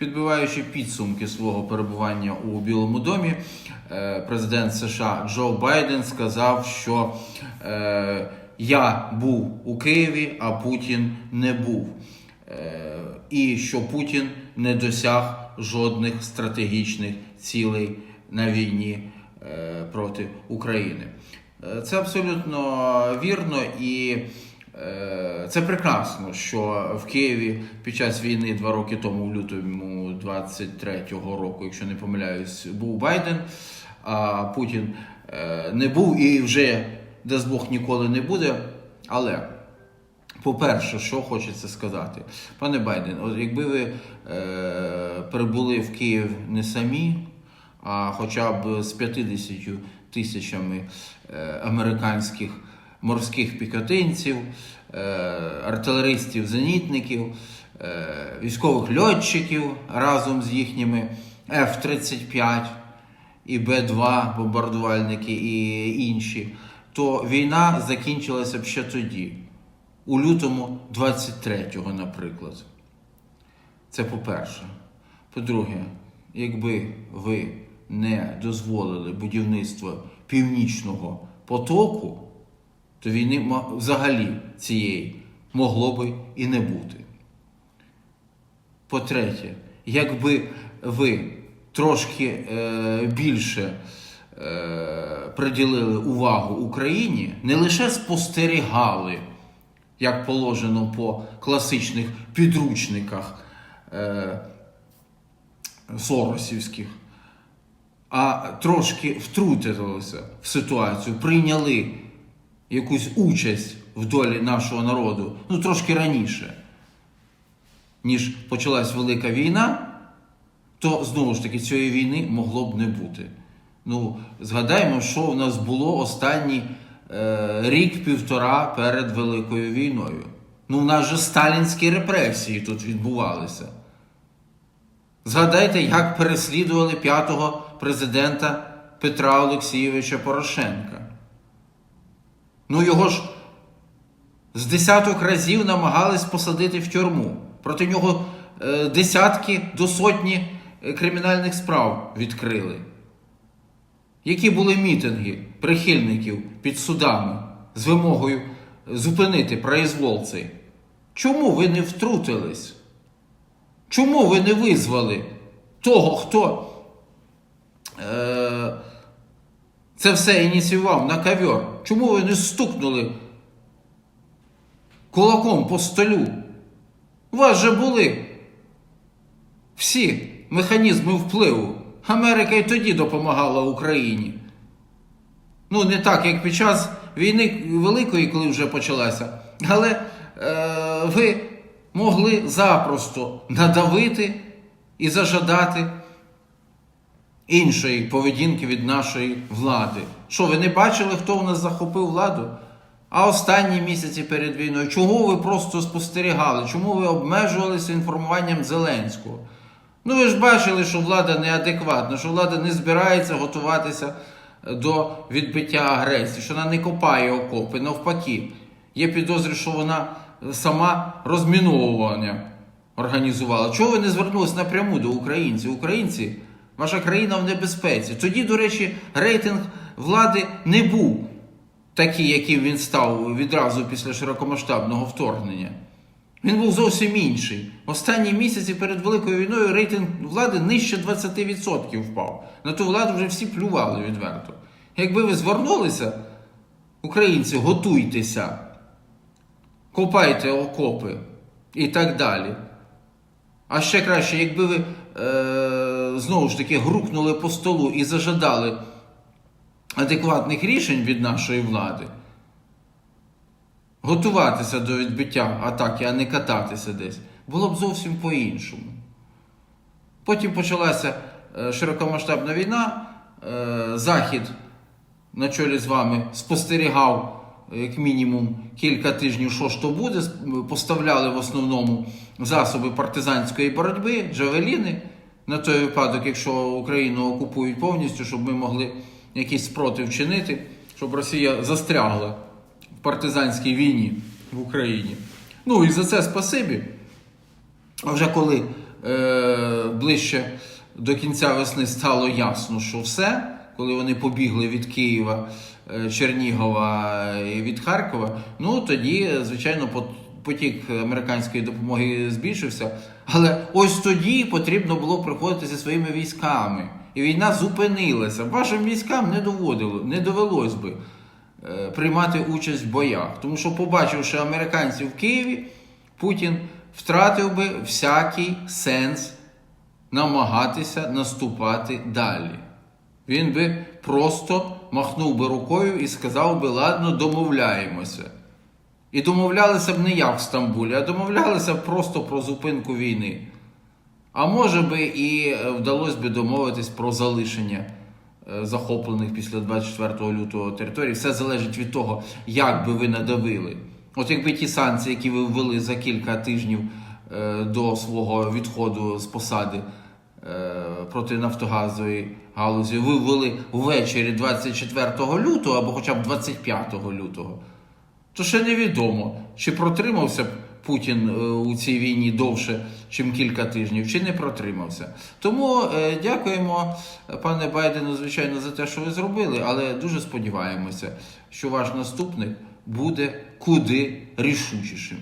Підбиваючи підсумки свого перебування у Білому домі, е, президент США Джо Байден сказав, що е, я був у Києві, а Путін не був. Е, і що Путін не досяг жодних стратегічних цілей на війні проти України. Це абсолютно вірно і це прекрасно, що в Києві під час війни два роки тому, в лютому 23-го року, якщо не помиляюсь, був Байден, а Путін е, не був і вже дасть Бог ніколи не буде. Але по-перше, що хочеться сказати, пане Байден, от якби ви е, прибули в Київ не самі, а хоча б з 50 тисячами е, американських морських піхотинців, е, артилеристів, зенітників, е, військових льотчиків разом з їхніми F-35 і Б-2 бомбардувальники і інші, то війна закінчилася б ще тоді, у лютому 23-го, наприклад. Це по-перше. По-друге, якби ви не дозволили будівництво північного потоку, то війни взагалі цієї могло би і не бути. По-третє, якби ви трошки е, більше е, приділили увагу Україні, не лише спостерігали, як положено по класичних підручниках е, соросівських, а трошки втрутилися в ситуацію, прийняли якусь участь в долі нашого народу, ну трошки раніше ніж почалась велика війна, то знову ж таки цієї війни могло б не бути. Ну, згадаємо, що в нас було останні е, рік-півтора перед Великою війною. Ну, в нас же сталінські репресії тут відбувалися. Згадайте, як переслідували п'ятого президента Петра Олексійовича Порошенка. Ну, його ж з десяток разів намагались посадити в тюрму. Проти нього е, десятки до сотні е, кримінальних справ відкрили. Які були мітинги прихильників під судами з вимогою зупинити произвол цей? Чому ви не втрутились? Чому ви не визвали того, хто е, це все ініціював на ковер? Чому ви не стукнули кулаком по столю? У вас же були всі механізми впливу. Америка і тоді допомагала Україні. Ну, не так, як під час війни Великої, коли вже почалася. Але е, ви могли запросто надавити і зажадати іншої поведінки від нашої влади. Що, ви не бачили, хто у нас захопив владу? А останні місяці перед війною, чого ви просто спостерігали? Чому ви обмежувалися інформуванням Зеленського? Ну ви ж бачили, що влада неадекватна, що влада не збирається готуватися до відбиття агресії, що вона не копає окопи. Навпаки, є підозри, що вона сама розміновування організувала. Чого ви не звернулись напряму до українців? Українці, ваша країна в небезпеці. Тоді, до речі, рейтинг влади не був такий, яким він став відразу після широкомасштабного вторгнення. Він був зовсім інший. Останні місяці перед Великою війною рейтинг влади нижче 20% впав. На ту владу вже всі плювали відверто. Якби ви звернулися, українці, готуйтеся, копайте окопи і так далі. А ще краще, якби ви е, знову ж таки грукнули по столу і зажадали адекватних рішень від нашої влади, готуватися до відбиття атаки, а не кататися десь, було б зовсім по-іншому. Потім почалася е, широкомасштабна війна. Е, Захід на чолі з вами спостерігав як мінімум кілька тижнів, що ж то буде. Поставляли в основному засоби партизанської боротьби, джавеліни, на той випадок, якщо Україну окупують повністю, щоб ми могли якийсь спротив чинити, щоб Росія застрягла в партизанській війні в Україні. Ну і за це спасибі. А вже коли е, ближче до кінця весни стало ясно, що все, коли вони побігли від Києва, е, Чернігова і від Харкова, ну тоді, звичайно, потік американської допомоги збільшився. Але ось тоді потрібно було приходити зі своїми військами. І війна зупинилася. Вашим військам не доводило, не довелось би е, приймати участь в боях. Тому що, побачивши американців в Києві, Путін втратив би всякий сенс намагатися наступати далі. Він би просто махнув би рукою і сказав би, ладно, домовляємося. І домовлялися б не як в Стамбулі, а домовлялися б просто про зупинку війни. А може би і е, вдалося би домовитись про залишення е, захоплених після 24 лютого територій. Все залежить від того, як би ви надавили. От якби ті санкції, які ви ввели за кілька тижнів е, до свого відходу з посади проти нафтогазової галузі, ви ввели ввечері 24 лютого або хоча б 25 лютого, то ще невідомо, чи протримався б Путін е, у цій війні довше, ніж кілька тижнів, чи не протримався. Тому е, дякуємо, пане Байдену, звичайно, за те, що ви зробили, але дуже сподіваємося, що ваш наступник буде куди рішучішим.